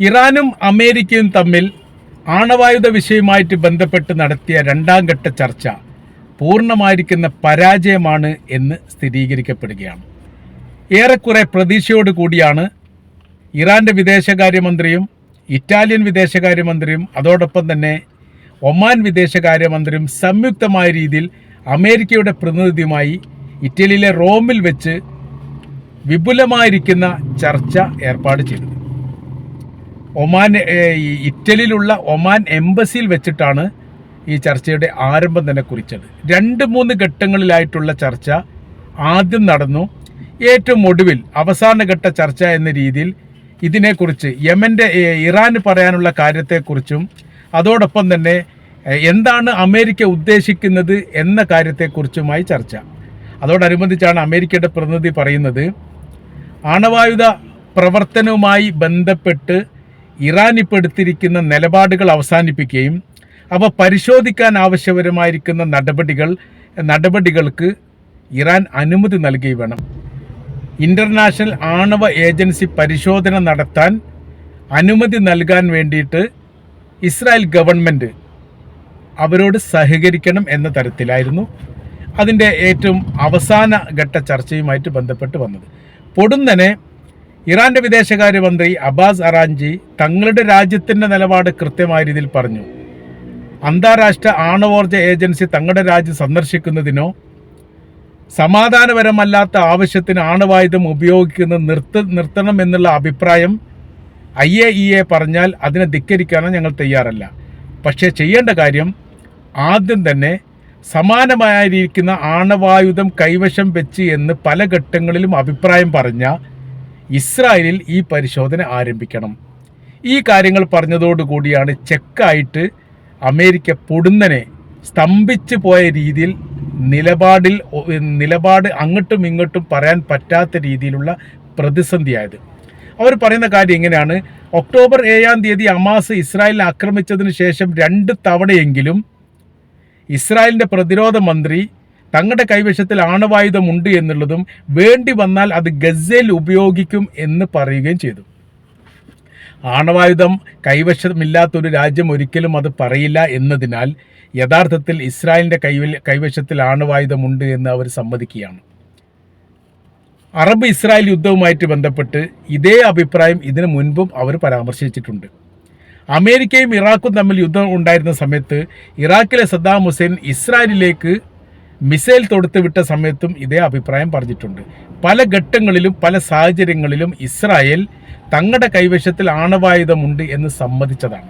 ഇറാനും അമേരിക്കയും തമ്മിൽ ആണവായുധ വിഷയവുമായിട്ട് ബന്ധപ്പെട്ട് നടത്തിയ രണ്ടാം ഘട്ട ചർച്ച പൂർണമായിരിക്കുന്ന പരാജയമാണ് എന്ന് സ്ഥിരീകരിക്കപ്പെടുകയാണ്. ഏറെക്കുറെ പ്രതീക്ഷയോട് കൂടിയാണ് ഇറാന്റെ വിദേശകാര്യമന്ത്രിയും ഇറ്റാലിയൻ വിദേശകാര്യമന്ത്രിയും അതോടൊപ്പം തന്നെ ഒമാൻ വിദേശകാര്യമന്ത്രിയും സംയുക്തമായ രീതിയിൽ അമേരിക്കയുടെ പ്രതിനിധിയുമായി ഇറ്റലിയിലെ റോമിൽ വെച്ച് വിപുലമായിരിക്കുന്ന ചർച്ച ഏർപ്പാട് ചെയ്തത് ഒമാൻ ഇറ്റലിയിലുള്ള ഒമാൻ എംബസിയിൽ വെച്ചിട്ടാണ് ഈ ചർച്ചയുടെ ആരംഭം തന്നെ കുറിച്ചത്. രണ്ട് മൂന്ന് ഘട്ടങ്ങളിലായിട്ടുള്ള ചർച്ച ആദ്യം നടന്നു. ഏറ്റവും ഒടുവിൽ അവസാന ഘട്ട ചർച്ച എന്ന രീതിയിൽ ഇതിനെക്കുറിച്ച് യമന്റെ ഇറാന് പറയാനുള്ള കാര്യത്തെക്കുറിച്ചും അതോടൊപ്പം തന്നെ എന്താണ് അമേരിക്ക ഉദ്ദേശിക്കുന്നത് എന്ന കാര്യത്തെക്കുറിച്ചുമായി ചർച്ച. അതോടനുബന്ധിച്ചാണ് അമേരിക്കയുടെ പ്രതിനിധി പറയുന്നത് ആണവായുധ പ്രവർത്തനവുമായി ബന്ധപ്പെട്ട് ഇറാൻ ഇപ്പോൾ എടുത്തിരിക്കുന്ന നിലപാടുകൾ അവസാനിപ്പിക്കുകയും അവ പരിശോധിക്കാൻ ആവശ്യപരമായിരിക്കുന്ന നടപടികൾ നടപടികൾക്ക് ഇറാൻ അനുമതി നൽകി വേണം. ഇന്റർനാഷണൽ ആണവ ഏജൻസി പരിശോധന നടത്താൻ അനുമതി നൽകാൻ വേണ്ടിയിട്ട് ഇസ്രായേൽ ഗവൺമെന്റ് അവരോട് സഹകരിക്കണം എന്ന തരത്തിലായിരുന്നു അതിന്റെ ഏറ്റവും അവസാന ഘട്ട ചർച്ചയുമായിട്ട് ബന്ധപ്പെട്ട് വന്നത്. പൊടുന്നനെ ഇറാന്റെ വിദേശകാര്യമന്ത്രി അബ്ബാസ് അറാഞ്ചി തങ്ങളുടെ രാജ്യത്തിന്റെ നിലപാട് കൃത്യമായ രീതിയിൽ പറഞ്ഞു. അന്താരാഷ്ട്ര ആണവോർജ ഏജൻസി തങ്ങളുടെ രാജ്യം സന്ദർശിക്കുന്നതിനോ സമാധാനപരമല്ലാത്ത ആവശ്യത്തിന് ആണവായുധം ഉപയോഗിക്കുന്ന നിർത്ത നിർത്തണം എന്നുള്ള അഭിപ്രായം ഐ എ ഇ എ പറഞ്ഞാൽ അതിനെ ധിക്കരിക്കാനോ ഞങ്ങൾ തയ്യാറല്ല. പക്ഷേ ചെയ്യേണ്ട കാര്യം ആദ്യം തന്നെ സമാനമായിരിക്കുന്ന ആണവായുധം കൈവശം വെച്ച് എന്ന് പല ഘട്ടങ്ങളിലും അഭിപ്രായം പറഞ്ഞ ഇസ്രായേലിൽ ഈ പരിശോധന ആരംഭിക്കണം. ഈ കാര്യങ്ങൾ പറഞ്ഞതോടുകൂടിയാണ് ചെക്കായിട്ട് അമേരിക്ക പൊടുന്നനെ സ്തംഭിച്ചു പോയ രീതിയിൽ നിലപാടിൽ നിലപാട് അങ്ങോട്ടും ഇങ്ങോട്ടും പറയാൻ പറ്റാത്ത രീതിയിലുള്ള പ്രതിസന്ധിയായത്. അവർ പറയുന്ന കാര്യം എങ്ങനെയാണ് ഒക്ടോബർ ഏഴാം തീയതി അമാസ് ഇസ്രായേലിനെ ആക്രമിച്ചതിന് ശേഷം രണ്ട് തവണയെങ്കിലും ഇസ്രായേലിന്റെ പ്രതിരോധ മന്ത്രി തങ്ങളുടെ കൈവശത്തിൽ ആണവായുധമുണ്ട് എന്നുള്ളതും വേണ്ടി വന്നാൽ അത് ഗസയിൽ ഉപയോഗിക്കും എന്ന് പറയുകയും ചെയ്തു. ആണവായുധം കൈവശമില്ലാത്തൊരു രാജ്യം ഒരിക്കലും അത് പറയില്ല എന്നതിനാൽ യഥാർത്ഥത്തിൽ ഇസ്രായേലിന്റെ കൈവിൽ കൈവശത്തിൽ ആണവായുധമുണ്ട് എന്ന് അവർ സമ്മതിക്കുകയാണ്. അറബ് ഇസ്രായേൽ യുദ്ധവുമായിട്ട് ബന്ധപ്പെട്ട് ഇതേ അഭിപ്രായം ഇതിനു മുൻപും അവർ പരാമർശിച്ചിട്ടുണ്ട്. അമേരിക്കയും ഇറാഖും തമ്മിൽ യുദ്ധം ഉണ്ടായിരുന്ന സമയത്ത് ഇറാഖിലെ സദ്ദാം ഹുസൈൻ ഇസ്രായേലിലേക്ക് മിസൈൽ തൊടുത്തുവിട്ട സമയത്തും ഇതേ അഭിപ്രായം പറഞ്ഞിട്ടുണ്ട്. പല ഘട്ടങ്ങളിലും പല സാഹചര്യങ്ങളിലും ഇസ്രായേൽ തങ്ങളുടെ കൈവശത്തിൽ ആണവായുധമുണ്ട് എന്ന് സമ്മതിച്ചതാണ്.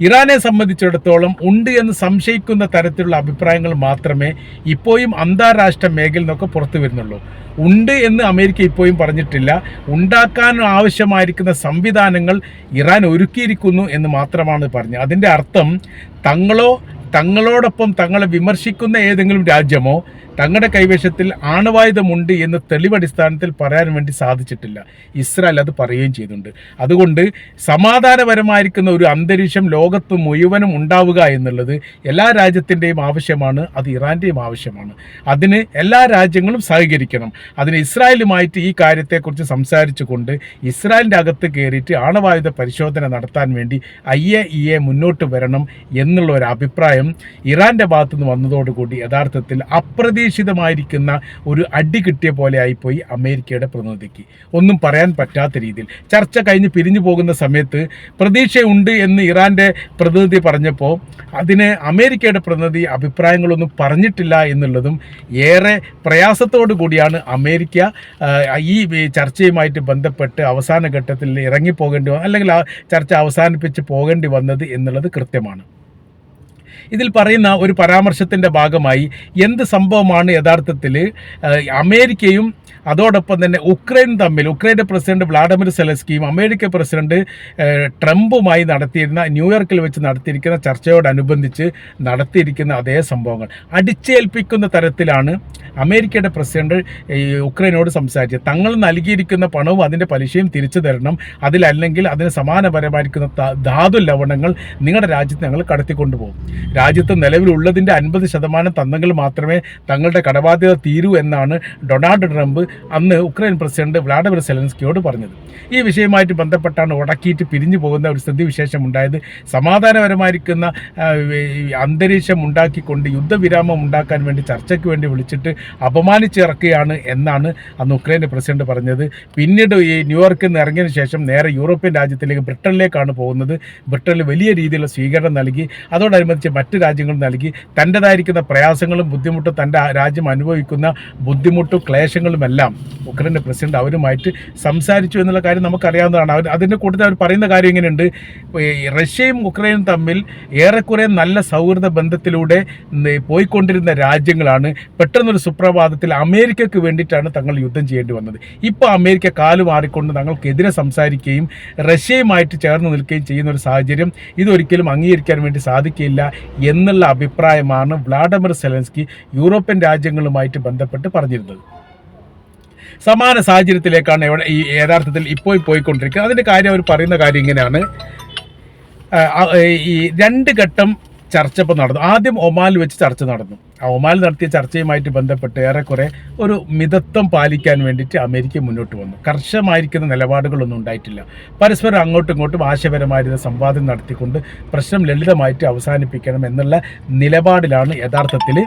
ഇറാനെ സംബന്ധിച്ചിടത്തോളം ഉണ്ട് എന്ന് സംശയിക്കുന്ന തരത്തിലുള്ള അഭിപ്രായങ്ങൾ മാത്രമേ ഇപ്പോഴും അന്താരാഷ്ട്ര മേഖലയിൽ നിന്നൊക്കെ പുറത്തു വരുന്നുള്ളൂ. ഉണ്ട് എന്ന് അമേരിക്ക ഇപ്പോഴും പറഞ്ഞിട്ടില്ല. ഉണ്ടാക്കാൻ ആവശ്യമായിരിക്കുന്ന സംവിധാനങ്ങൾ ഇറാൻ ഒരുക്കിയിരിക്കുന്നു എന്ന് മാത്രമാണ് പറഞ്ഞത്. അതിന്റെ അർത്ഥം തങ്ങളോ തങ്ങളോടൊപ്പം തങ്ങളെ വിമർശിക്കുന്ന ഏതെങ്കിലും രാജ്യമോ തങ്ങളുടെ കൈവശത്തിൽ ആണവായുധമുണ്ട് എന്ന് തെളിവടിസ്ഥാനത്തിൽ പറയാൻ വേണ്ടി സാധിച്ചിട്ടില്ല. ഇസ്രായേൽ അത് പറയുകയും ചെയ്തിട്ടുണ്ട്. അതുകൊണ്ട് സമാധാനപരമായിരിക്കുന്ന ഒരു അന്തരീക്ഷം ലോകത്ത് മുഴുവനും ഉണ്ടാവുക എന്നുള്ളത് എല്ലാ രാജ്യത്തിന്റെയും ആവശ്യമാണ് അത് ഇറാന്റെയും ആവശ്യമാണ്. അതിന് എല്ലാ രാജ്യങ്ങളും സഹകരിക്കണം. അതിന് ഇസ്രായേലുമായിട്ട് ഈ കാര്യത്തെക്കുറിച്ച് സംസാരിച്ചുകൊണ്ട് ഇസ്രായേലിന്റെ അകത്ത് കയറിയിട്ട് ആണവായുധ പരിശോധന നടത്താൻ വേണ്ടി ഐ എ ഇ എ മുന്നോട്ട് വരണം എന്നുള്ള ഒരു അഭിപ്രായം ഇറാന്റെ ഭാഗത്തു നിന്ന് വന്നതോടുകൂടി യഥാർത്ഥത്തിൽ അപ്രതീക്ഷിതമായിരിക്കുന്ന ഒരു അടി കിട്ടിയ പോലെ ആയിപ്പോയി അമേരിക്കയുടെ പ്രതിനിധിക്ക്. ഒന്നും പറയാൻ പറ്റാത്ത രീതിയിൽ. ചർച്ച കഴിഞ്ഞ് പിരിഞ്ഞു പോകുന്ന സമയത്ത് പ്രതീക്ഷയുണ്ട് എന്ന് ഇറാന്റെ പ്രതിനിധി പറഞ്ഞപ്പോൾ അതിന് അമേരിക്കയുടെ പ്രതിനിധി അഭിപ്രായങ്ങളൊന്നും പറഞ്ഞിട്ടില്ല എന്നുള്ളതും ഏറെ പ്രയാസത്തോടു കൂടിയാണ് അമേരിക്ക ഈ ചർച്ചയുമായിട്ട് ബന്ധപ്പെട്ട് അവസാന ഘട്ടത്തിൽ ഇറങ്ങിപ്പോകേണ്ടി അല്ലെങ്കിൽ ആ ചർച്ച അവസാനിപ്പിച്ച് പോകേണ്ടി വന്നത് എന്നുള്ളത് കൃത്യമാണ്. ഇതിൽ പറയുന്ന ഒരു പരാമർശത്തിന്റെ ഭാഗമായി എന്ത് സംഭവമാണ് യഥാർത്ഥത്തിൽ അമേരിക്കയും അതോടൊപ്പം തന്നെ ഉക്രൈൻ തമ്മിൽ ഉക്രൈന്റെ പ്രസിഡന്റ് വ്ളാഡിമിർ സെലസ്കിയും അമേരിക്ക പ്രസിഡന്റ് ട്രംപുമായി നടത്തിയിരുന്ന ന്യൂയോർക്കിൽ വെച്ച് നടത്തിയിരിക്കുന്ന ചർച്ചയോടനുബന്ധിച്ച് നടത്തിയിരിക്കുന്ന അതേ സംഭവങ്ങൾ. അടിച്ചേൽപ്പിക്കുന്ന തരത്തിലാണ് അമേരിക്കയുടെ പ്രസിഡന്റ് ഈ ഉക്രൈനോട് സംസാരിച്ചത്. തങ്ങൾ നൽകിയിരിക്കുന്ന പണവും അതിന്റെ പലിശയും തിരിച്ചു തരണം. അതിലല്ലെങ്കിൽ അതിന് സമാനപരമായിരിക്കുന്ന ധാതു ലവണങ്ങൾ നിങ്ങളുടെ രാജ്യത്ത് ഞങ്ങൾ കടത്തിക്കൊണ്ടുപോകും. രാജ്യത്ത് നിലവിലുള്ളതിന്റെ അൻപത് ശതമാനം തന്നെങ്കിൽ മാത്രമേ തങ്ങളുടെ കടബാധ്യത തീരൂ എന്നാണ് ഡൊണാൾഡ് ട്രംപ് അന്ന് ഉക്രൈൻ പ്രസിഡന്റ് വ്ളാഡിമിർ സെലൻസ്കിയോട് പറഞ്ഞത്. ഈ വിഷയവുമായിട്ട് ബന്ധപ്പെട്ടാണ് ഉടക്കിയിട്ട് പിരിഞ്ഞു പോകുന്ന ഒരു സ്ഥിതിവിശേഷം ഉണ്ടായത്. സമാധാനപരമായിരിക്കുന്ന അന്തരീക്ഷം ഉണ്ടാക്കിക്കൊണ്ട് യുദ്ധവിരാമം ഉണ്ടാക്കാൻ വേണ്ടി ചർച്ചയ്ക്ക് വേണ്ടി വിളിച്ചിട്ട് അപമാനിച്ചിറക്കുകയാണ് എന്നാണ് അന്ന് ഉക്രൈന്റെ പ്രസിഡന്റ് പറഞ്ഞത്. പിന്നീട് ഈ ന്യൂയോർക്കിൽ നിന്ന് ഇറങ്ങിയതിന് ശേഷം നേരെ യൂറോപ്യൻ രാജ്യത്തിലേക്ക് ബ്രിട്ടനിലേക്കാണ് പോകുന്നത്. ബ്രിട്ടനിൽ വലിയ രീതിയിലുള്ള സ്വീകരണം നൽകി. അതോടനുബന്ധിച്ച് മറ്റ് രാജ്യങ്ങൾ നൽകി. തന്റെതായിരിക്കുന്ന പ്രയാസങ്ങളും ബുദ്ധിമുട്ടും തന്റെ രാജ്യം അനുഭവിക്കുന്ന ബുദ്ധിമുട്ടും ക്ലേശങ്ങളുമെല്ലാം ഉക്രൈന്റെ പ്രസിഡന്റ് അവരുമായിട്ട് സംസാരിച്ചു എന്നുള്ള കാര്യം നമുക്കറിയാവുന്നതാണ്. അവർ അതിന്റെ കൂട്ടത്തിൽ അവർ പറയുന്ന കാര്യം ഇങ്ങനെയുണ്ട് റഷ്യയും ഉക്രൈനും തമ്മിൽ ഏറെക്കുറെ നല്ല സൗഹൃദ ബന്ധത്തിലൂടെ പോയിക്കൊണ്ടിരുന്ന രാജ്യങ്ങളാണ്. പെട്ടെന്നൊരു സുപ്രഭാതത്തിൽ അമേരിക്കക്ക് വേണ്ടിയിട്ടാണ് തങ്ങൾ യുദ്ധം ചെയ്യേണ്ടി വന്നത്. ഇപ്പോൾ അമേരിക്ക കാൽ മാറിക്കൊണ്ട് തങ്ങൾക്കെതിരെ സംസാരിക്കുകയും റഷ്യയുമായിട്ട് ചേർന്ന് നിൽക്കുകയും ചെയ്യുന്ന ഒരു സാഹചര്യം ഇതൊരിക്കലും അംഗീകരിക്കാൻ വേണ്ടി സാധിക്കില്ല എന്നുള്ള അഭിപ്രായമാണ് വ്ളാഡിമിർ സെലൻസ്കി യൂറോപ്യൻ രാജ്യങ്ങളുമായിട്ട് ബന്ധപ്പെട്ട് പറഞ്ഞിരുന്നത്. സമാന സാഹചര്യത്തിലേക്കാണ് ഇവിടെ ഈ യഥാർത്ഥത്തിൽ ഇപ്പോൾ പോയിക്കൊണ്ടിരിക്കുന്നത്. അതിന്റെ കാര്യം അവർ പറയുന്ന കാര്യം ഇങ്ങനെയാണ്. ഈ രണ്ട് ഘട്ടം ചർച്ച ഇപ്പോൾ നടന്നു. ആദ്യം ഒമാൽ വെച്ച് ചർച്ച നടന്നു. ആ ഒമാൽ നടത്തിയ ചർച്ചയുമായിട്ട് ബന്ധപ്പെട്ട് ഏറെക്കുറെ ഒരു മിതത്വം പാലിക്കാൻ വേണ്ടിയിട്ട് അമേരിക്ക മുന്നോട്ട് വന്നു. കർശമായിരിക്കുന്ന നിലപാടുകളൊന്നും ഉണ്ടായിട്ടില്ല. പരസ്പരം അങ്ങോട്ടും ഇങ്ങോട്ടും ആശയപരമായിരുന്ന സംവാദം നടത്തിക്കൊണ്ട് പ്രശ്നം ലളിതമായിട്ട് അവസാനിപ്പിക്കണം എന്നുള്ള നിലപാടിലാണ് യഥാർത്ഥത്തിൽ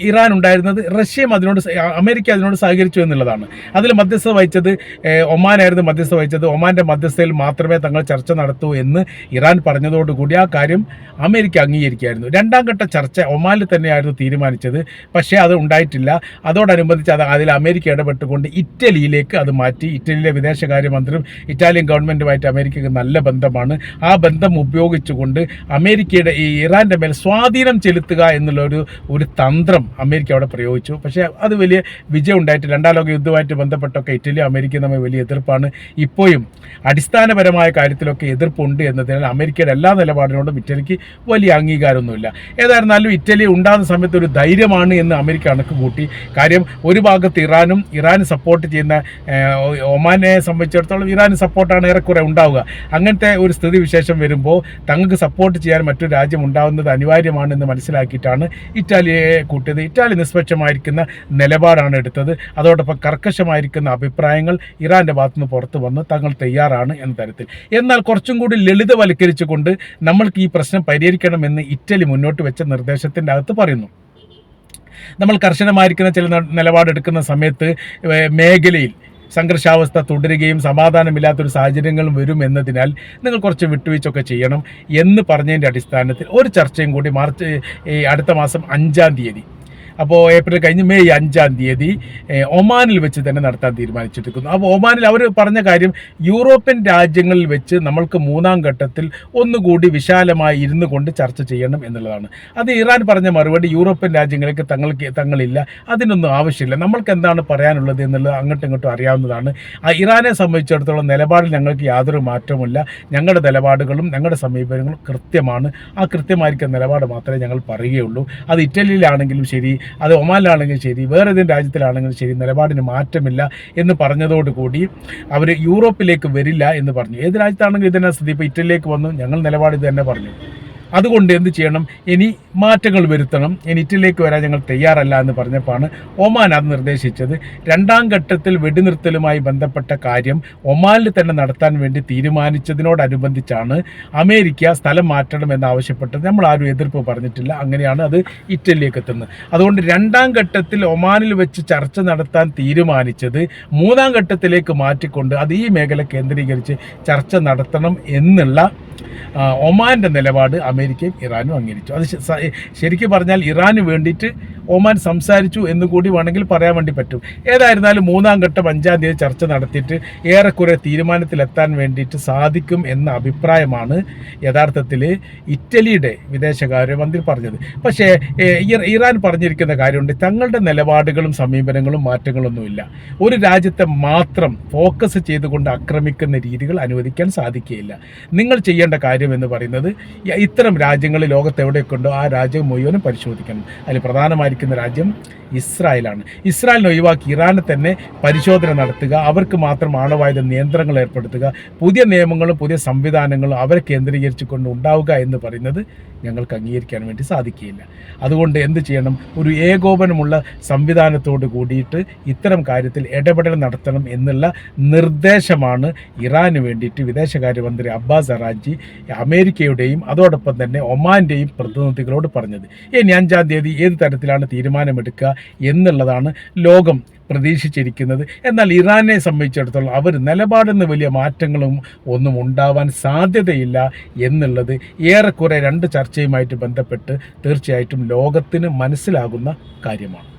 ഇറാൻ ഉണ്ടായിരുന്നത് റഷ്യയും അതിനോട് അമേരിക്ക അതിനോട് സഹകരിച്ചു എന്നുള്ളതാണ്. അതിൽ മധ്യസ്ഥ വഹിച്ചത് ഒമാനായിരുന്നു മധ്യസ്ഥ വഹിച്ചത്. ഒമാന്റെ മധ്യസ്ഥയിൽ മാത്രമേ തങ്ങൾ ചർച്ച നടത്തൂ എന്ന് ഇറാൻ പറഞ്ഞതോടുകൂടി ആ കാര്യം അമേരിക്ക അംഗീകരിക്കുകയായിരുന്നു. രണ്ടാം ഘട്ട ചർച്ച ഒമാനിൽ തന്നെയായിരുന്നു തീരുമാനിച്ചത്. പക്ഷേ അത് ഉണ്ടായിട്ടില്ല. അതോടനുബന്ധിച്ച് അത് അതിൽ അമേരിക്ക ഇടപെട്ടുകൊണ്ട് ഇറ്റലിയിലേക്ക് അത് മാറ്റി. ഇറ്റലിയിലെ വിദേശകാര്യമന്ത്രിയും ഇറ്റാലിയൻ ഗവൺമെന്റുമായിട്ട് അമേരിക്കയ്ക്ക് നല്ല ബന്ധമാണ്. ആ ബന്ധം ഉപയോഗിച്ചുകൊണ്ട് അമേരിക്കയുടെ ഈ ഇറാന്റെ മേൽ സ്വാധീനം ചെലുത്തുക എന്നുള്ള ഒരു ഒരു തന്ത്രം അമേരിക്ക അവിടെ പ്രയോഗിച്ചു. പക്ഷേ അത് വലിയ വിജയം ഉണ്ടായിട്ട് രണ്ടാം ലോക യുദ്ധമായിട്ട് ബന്ധപ്പെട്ടൊക്കെ ഇറ്റലി അമേരിക്ക തമ്മിൽ വലിയ എതിർപ്പാണ്. ഇപ്പോഴും അടിസ്ഥാനപരമായ കാര്യത്തിലൊക്കെ എതിർപ്പുണ്ട് എന്നതിനാൽ അമേരിക്കയുടെ എല്ലാ നിലപാടിനോടും ഇറ്റലിക്ക് വലിയ അംഗീകാരമൊന്നുമില്ല. ഏതായിരുന്നാലും ഇറ്റലി ഉണ്ടാകുന്ന സമയത്ത് ഒരു ധൈര്യമാണ് എന്ന് അമേരിക്ക കണക്ക് കൂട്ടി. കാര്യം ഒരു ഭാഗത്ത് ഇറാനും ഇറാൻ സപ്പോർട്ട് ചെയ്യുന്ന ഒമാനെ സംബന്ധിച്ചിടത്തോളം ഇറാൻ സപ്പോർട്ടാണ് ഏറെക്കുറെ ഉണ്ടാവുക. അങ്ങനത്തെ ഒരു സ്ഥിതി വിശേഷം വരുമ്പോൾ തങ്ങൾക്ക് സപ്പോർട്ട് ചെയ്യാൻ മറ്റൊരു രാജ്യം ഉണ്ടാവുന്നത് അനിവാര്യമാണെന്ന് മനസ്സിലാക്കിയിട്ടാണ് ഇറ്റാലിയെ കൂട്ടിയത് ഇറ്റാലി നിഷ്പക്ഷമായിരിക്കുന്ന നിലപാടാണ് എടുത്തത്. അതോടൊപ്പം കർക്കശമായിരിക്കുന്ന അഭിപ്രായങ്ങൾ ഇറാന്റെ ഭാഗത്തുനിന്ന് പുറത്തു വന്ന് തങ്ങൾ തയ്യാറാണ് എന്ന തരത്തിൽ. എന്നാൽ കുറച്ചും കൂടി ലളിതവൽക്കരിച്ചുകൊണ്ട് നമ്മൾക്ക് ഈ പ്രശ്നം പരിഹരിക്കണമെന്ന് ഇറ്റലി മുന്നോട്ട് വെച്ച നിർദ്ദേശത്തിന്റെ അകത്ത് പറയുന്നു. നമ്മൾ കർശനമായിരിക്കുന്ന ചില നിലപാടെടുക്കുന്ന സമയത്ത് മേഖലയിൽ സംഘർഷാവസ്ഥ തുടരുകയും സമാധാനമില്ലാത്തൊരു സാഹചര്യങ്ങളും വരും എന്നതിനാൽ നിങ്ങൾ കുറച്ച് വിട്ടുവീഴ്ചയൊക്കെ ചെയ്യണം എന്ന് പറഞ്ഞതിന്റെ അടിസ്ഥാനത്തിൽ ഒരു ചർച്ചയും കൂടി മാർച്ച് അടുത്ത മാസം അഞ്ചാം തീയതി. അപ്പോൾ ഏപ്രിൽ കഴിഞ്ഞ് മെയ് അഞ്ചാം തീയതി ഒമാനിൽ വെച്ച് തന്നെ നടത്താൻ തീരുമാനിച്ചിരിക്കുന്നു അപ്പോൾ ഒമാനിൽ അവർ പറഞ്ഞ കാര്യം യൂറോപ്യൻ രാജ്യങ്ങളിൽ വെച്ച് നമ്മൾക്ക് മൂന്നാം ഘട്ടത്തിൽ ഒന്നുകൂടി വിശാലമായി ഇരുന്നു കൊണ്ട് ചർച്ച ചെയ്യണം എന്നുള്ളതാണ്. അത് ഇറാൻ പറഞ്ഞ മറുപടി യൂറോപ്യൻ രാജ്യങ്ങൾക്ക് തങ്ങൾക്ക് തങ്ങളില്ല അതിനൊന്നും ആവശ്യമില്ല. നമ്മൾക്ക് എന്താണ് പറയാനുള്ളത് എന്നുള്ളത് അങ്ങോട്ടും ഇങ്ങോട്ടും അറിയാവുന്നതാണ്. ആ ഇറാനെ സംബന്ധിച്ചിടത്തോളം നിലപാടിൽ ഞങ്ങൾക്ക് യാതൊരു മാറ്റവുമില്ല. ഞങ്ങളുടെ നിലപാടുകളും ഞങ്ങളുടെ സമീപനങ്ങളും കൃത്യമാണ്. ആ കൃത്യമായിരിക്കുന്ന നിലപാട് മാത്രമേ ഞങ്ങൾ പറയുകയുള്ളൂ. അത് ഇറ്റലിയിലാണെങ്കിലും ശരി അത് ഒമാനിലാണെങ്കിലും ശരി വേറെ ഏതെങ്കിലും രാജ്യത്തിലാണെങ്കിലും ശരി നിലപാടിന് മാറ്റമില്ല എന്ന് പറഞ്ഞതോടുകൂടി അവർ യൂറോപ്പിലേക്ക് വരില്ല എന്ന് പറഞ്ഞു. ഏത് രാജ്യത്താണെങ്കിലും ഇതന്നെ സ്ഥിതി. ഇപ്പോൾ ഇറ്റലിയിലേക്ക് വന്നു ഞങ്ങൾ നിലപാട് ഇത് തന്നെ പറഞ്ഞു. അതുകൊണ്ട് എന്ത് ചെയ്യണം? ഇനി മാറ്റങ്ങൾ വരുത്തണം. ഇറ്റലിയിലേക്ക് വരാൻ ഞങ്ങൾ തയ്യാറല്ല എന്ന് പറഞ്ഞപ്പോഴാണ് ഒമാൻ അത് നിർദ്ദേശിച്ചത്. രണ്ടാം ഘട്ടത്തിൽ വെടിനിർത്തലുമായി ബന്ധപ്പെട്ട കാര്യം ഒമാനിൽ തന്നെ നടത്താൻ വേണ്ടി തീരുമാനിച്ചതിനോടനുബന്ധിച്ചാണ് അമേരിക്ക സ്ഥലം മാറ്റണമെന്ന് ആവശ്യപ്പെട്ടത്. നമ്മൾ ആരും എതിർപ്പ് പറഞ്ഞിട്ടില്ല. അങ്ങനെയാണ് അത് ഇറ്റലിയിലേക്ക് എത്തുന്നത്. അതുകൊണ്ട് രണ്ടാം ഘട്ടത്തിൽ ഒമാനിൽ വെച്ച് ചർച്ച നടത്താൻ തീരുമാനിച്ചത് മൂന്നാം ഘട്ടത്തിലേക്ക് മാറ്റിക്കൊണ്ട് അത് ഈ മേഖല കേന്ദ്രീകരിച്ച് ചർച്ച നടത്തണം എന്നുള്ള ഒമാന്റെ നിലപാട് അമേരിക്കയും ഇറാനും അംഗീകരിച്ചു. അത് ശരിക്കും പറഞ്ഞാൽ ഇറാന് വേണ്ടിയിട്ട് ഒമാൻ സംസാരിച്ചു എന്ന് കൂടി വേണമെങ്കിൽ പറയാൻ വേണ്ടി പറ്റും. ഏതായിരുന്നാലും മൂന്നാം ഘട്ടം അഞ്ചാം തീയതി ചർച്ച നടത്തിയിട്ട് ഏറെക്കുറെ തീരുമാനത്തിലെത്താൻ വേണ്ടിയിട്ട് സാധിക്കും എന്ന അഭിപ്രായമാണ് യഥാർത്ഥത്തിൽ ഇറ്റലിയുടെ വിദേശകാര്യ മന്ത്രി പറഞ്ഞത്. പക്ഷേ ഇറാൻ പറഞ്ഞിരിക്കുന്ന കാര്യമുണ്ട് തങ്ങളുടെ നിലപാടുകളും സമീപനങ്ങളും മാറ്റങ്ങളൊന്നുമില്ല. ഒരു രാജ്യത്തെ മാത്രം ഫോക്കസ് ചെയ്തുകൊണ്ട് ആക്രമിക്കുന്ന രീതികൾ അനുവദിക്കാൻ സാധിക്കുകയില്ല. നിങ്ങൾ ചെയ്യേണ്ട കാര്യം എന്ന് പറയുന്നത് ഇത്തരം രാജ്യങ്ങൾ ലോകത്ത് എവിടെയൊക്കെ ഉണ്ടോ ആ രാജ്യം മുഴുവനും പരിശോധിക്കണം. അതിൽ പ്രധാനമായിരിക്കുന്ന വിചാരിക്കുന്ന രാജ്യം ഇസ്രായേലാണ്. ഇസ്രായേലിനെ ഒഴിവാക്കി ഇറാനെ തന്നെ പരിശോധന നടത്തുക അവർക്ക് മാത്രം ആണവായുധ നിയന്ത്രണങ്ങൾ ഏർപ്പെടുത്തുക പുതിയ നിയമങ്ങളും പുതിയ സംവിധാനങ്ങളും അവരെ കേന്ദ്രീകരിച്ചുകൊണ്ട് ഉണ്ടാവുക എന്ന് പറയുന്നത് ഞങ്ങൾക്ക് അംഗീകരിക്കാൻ വേണ്ടി സാധിക്കുകയില്ല. അതുകൊണ്ട് എന്ത് ചെയ്യണം? ഒരു ഏകോപനമുള്ള സംവിധാനത്തോട് കൂടിയിട്ട് ഇത്തരം കാര്യത്തിൽ ഇടപെടൽ നടത്തണം എന്നുള്ള നിർദ്ദേശമാണ് ഇറാന് വേണ്ടിയിട്ട് വിദേശകാര്യമന്ത്രി അബ്ബാസ് അറാജി അമേരിക്കയുടെയും അതോടൊപ്പം തന്നെ ഒമാന്റെയും പ്രതിനിധികളോട് പറഞ്ഞത്. ഇനി അഞ്ചാം തീയതി ഏത് തരത്തിലാണ് തീരുമാനമെടുക്കുക എന്നുള്ളതാണ് ലോകം പ്രതീക്ഷിച്ചിരിക്കുന്നത്. എന്നാൽ ഇറാനെ സംബന്ധിച്ചിടത്തോളം അവർ നിലപാടെന്ന് വലിയ മാറ്റങ്ങളും ഒന്നും ഉണ്ടാവാൻ സാധ്യതയില്ല എന്നുള്ളത് ഏറെക്കുറെ രണ്ട് ചർച്ചയുമായിട്ട് ബന്ധപ്പെട്ട് തീർച്ചയായിട്ടും ലോകത്തിന് മനസ്സിലാകുന്ന കാര്യമാണ്.